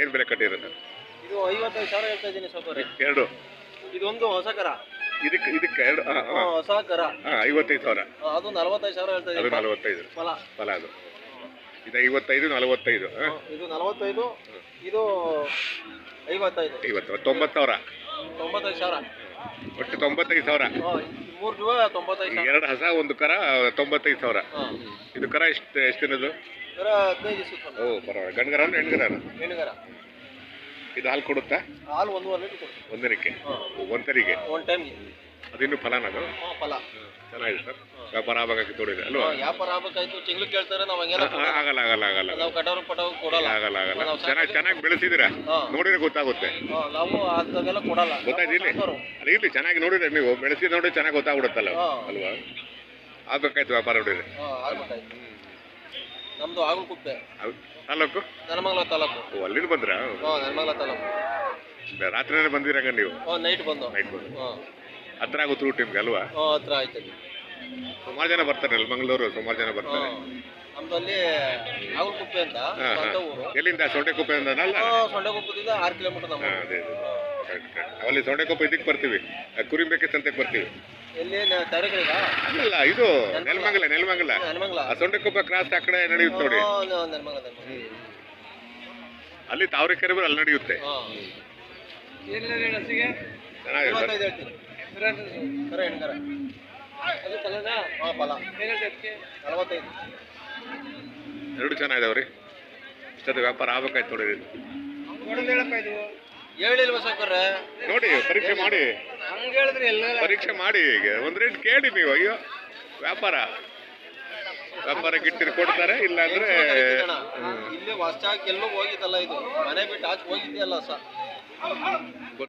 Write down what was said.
ಏನು ಬೆಲೆ ಕಟ್ಟಿರೋದು? ಇದು ಐವತ್ತೈದು ಸಾವಿರ ಹೇಳ್ತಾ ಇದ್ದೀನಿ ಸೌಕರ್ಯ. ಎರಡು. ಇದೊಂದು ಹೊಸ ಕರ. ಇದಕ್ಕೆ ಇದಕ್ಕೆ ಎರಡು ಹಾಂ ಹಾಂ. ಹೊಸ ಕರ. ಹಾಂ ಐವತ್ತೈದು ಸಾವಿರ. ಅದು ನಲವತ್ತೈದು ಸಾವಿರ ಹೇಳ್ತಾ ಅದು ಇದ್ದೀನಿ ನಲವತ್ತೈದು. ಫಲ. ಫಲ ಅದು. ಇದು ಐವತ್ತೈದು ನಲವತ್ತೈದು ಹಾಂ. ಇದು ನಲವತ್ತೈದು ಇದು ಐವತ್ತೈದು. ಐವತ್ತು ತೊಂಬತ್ತು ಸಾವಿರ. ತೊಂಬತ್ತೈದು ಸಾವಿರ. ಒಟ್ಟು ತೊಂಬತ್ತೈದು ಸಾವಿರ. ಆ, ಮೂರು ಜೀವ ತೊಂಬತ್ತೈದು ಸಾವಿರ. ಎರಡು ಹಸ ಒಂದು ಕರ ತೊಂಬತ್ತೈದು ಸಾವಿರ. ಹಾಂ. ಇದು ಕರ ಎಷ್ಟು ಎಷ್ಟು ದಿನದ್ದು? ಇದರ ಹದಿನೈದು ದಿವಸ ಓ ಪರವಾಗಿಲ್ಲ. ಗಂಡಗರ ಹೆಣ್ಗರ ಹೆಣ್ಗರ. ಇದು ಹಾಲು ಕೊಡುತ್ತಾ? ಹಾಲು ಒಂದೂವರೆ ಲೀಟ್ರ್ ಕೊಡ್ತೀವಿ ಒಂದರಿಗೆ ಒನ್ ಟೈಮ್ಗೆ. ಅದಿನ್ನು ಫಲನದು ಹಾಂ ಫಲ. ಚೆನ್ನಾಗಿದೆ ಸರ್. ವ್ಯಾಪಾರ ಆಗಕ್ಕೆ ತೋಡಿದೆ ಅಲ್ವಾ? ವ್ಯಾಪಾರ ಆಗ್ಬೇಕಾಯ್ತು. ತಿಂಗಳು ಕೇಳ್ತಾರೆ ನಾವು ಹಂಗೆಲ್ಲ ಆ- ಆಗಲ್ಲ ಆಗಲ್ಲ ಆಗಲ್ಲ. ನಾವು ಕಟೋರು ಪಟೋರು ಕೊಡಲ್ಲ. ಆಗಲ್ಲ ಆಗಲ್ಲ. ಚೆನ್ನಾಗಿ ಚೆನ್ನಾಗಿ ಬೆಳೆಸಿದ್ದೀರಾ. ನೋಡಿದ್ರೆ ಗೊತ್ತಾಗುತ್ತೆ. ಹಾ, ನಾವು ಅಂಥದ್ದೆಲ್ಲ ಕೊಡಲ್ಲ. ಗೊತ್ತಾಯ್ತು ಇಲ್ಲಿ? ಅದು ಚೆನ್ನಾಗಿ ನೋಡಿದ್ರೆ ನೀವು ಬೆಳೆಸಿ ನೋಡಿ ಚೆನ್ನಾಗಿ ಗೊತ್ತಾಗ್ಬಿಡುತ್ತಲ್ಲ. ಅಲ್ವಾ? ಆಗ್ಬೇಕಾಯ್ತು ವ್ಯಾಪಾರ ನೋಡಿದ್ರೆ. ಹಾ, ಆಗ್ಬೇಕಾಯ್ತು. ನಮ್ದು ಆಗಲಕುಪ್ಪೆ. ತಾಲೂಕು? ನೆಲಮಂಗಲ ತಾಲೂಕು. ಓ ಅಲ್ಲಿಂದ ಬಂದ್ರಾ? ಹಾ ನೆಲಮಂಗಲ ತಾಲೂಕು. ಬೆ- ರಾತ್ರಿನೇ ಬಂದಿರಂಗ ನೀವು? ಹಾ ನೈಟ್ ಬಂದು. ನೈಟ್ ಬಂದು. ಹಾ. ಹತ್ರ ಆಗುತ್ತೆ ರೂಟ್ ನಿಮ್ಗೆ ಅಲ್ವಾ? ಹಾ ಹತ್ರ ಆಯ್ತು ಸುಮಾರು ಜನ ಬರ್ತಾರೆ ಅಲ್ಲಿ ಮಂಗಳೂರು ಸುಮಾರು ಜನ ಹಾ. ಬರ್ತಾರೆ. ನಮ್ದಲ್ಲಿ ಆಗಲಕುಪ್ಪೆ ಅಂತ ಹಾ, ಹಾ. ಸ್ವಂತ ಊರು. ಎಲ್ಲಿಂದ? ಸೊಂಡೆಕೊಪ್ಪೆ ಅಲ್ಲ? ಹಾ ಸೊಂಡೆಗುಪ್ಪದಿಂದ ಆರು ಕಿಲೋಮೀಟರ್ ನಮ್ಮ ಹಾ, ಊರು. ಅದೇ ಅದೇ. ಹಾ. Correct, correct. ಅಲ್ಲಿ ಸೊಂಡೆಕೊಪ್ಪೆ ಇದಕ್ಕೆ ಬರ್ತೀವಿ. ಕುರಿಬೇಕೆ ಸಂತೆಗೆ ಬರ್ತೀವಿ. ಅಲ್ಲ ಇದು ನೆಲಮಂಗಲ. ನೆಲಮಂಗಲ ಸೊಂಡೆಕೊಪ್ಪೆ ಕ್ರಾಸ್ ಆ ಕಡೆ ನಡೆಯುತ್ತೆ ನೋಡಿ. ಹಾ, ನೆಲಮಂಗಲ ನೆಲಮಂಗಲ. ಅಲ್ಲಿ ತಾವರೆಕೆರೆ ಬರೋ ಅಲ್ಲಿ ನಡೆಯುತ್ತೆ. ಎರಡು ಚೆನ್ನಾಗಿದಾವ್ರಿ. ಇಷ್ಟದ ವ್ಯಾಪಾರ ಆಗ್ಬೇಕಾಯ್ತು ನೋಡಿ. ಇದು. ಹೇಳಿಲ್ವ ಸಾವ್ಕಾರ್ರೆ ನೋಡಿ ಪರೀಕ್ಷೆ ಮಾಡಿ. ಪರೀಕ್ಷೆ ಮಾಡಿ ಈಗ. ಒಂದ್ ರೇಟ್ ಕೇಳಿ ನೀವು. ಅಯ್ಯೋ ವ್ಯಾಪಾರ. ವ್ಯಾಪಾರಕ್ಕೆ ಇಟ್ಟಿದ್ದು ಕೊಡ್ತಾರೆ ಇಲ್ಲ ಅಂದ್ರೆ ಇಲ್ಲಿ ಎಲ್ಲೂ ಹೋಗಿದ್ದಲ್ಲ ಇದು. ಮನೆ ಬಿಟ್ಟು ಆಚೆ ಹೋಗಿದ್ದೆ ಅಲ್ಲ ಸ.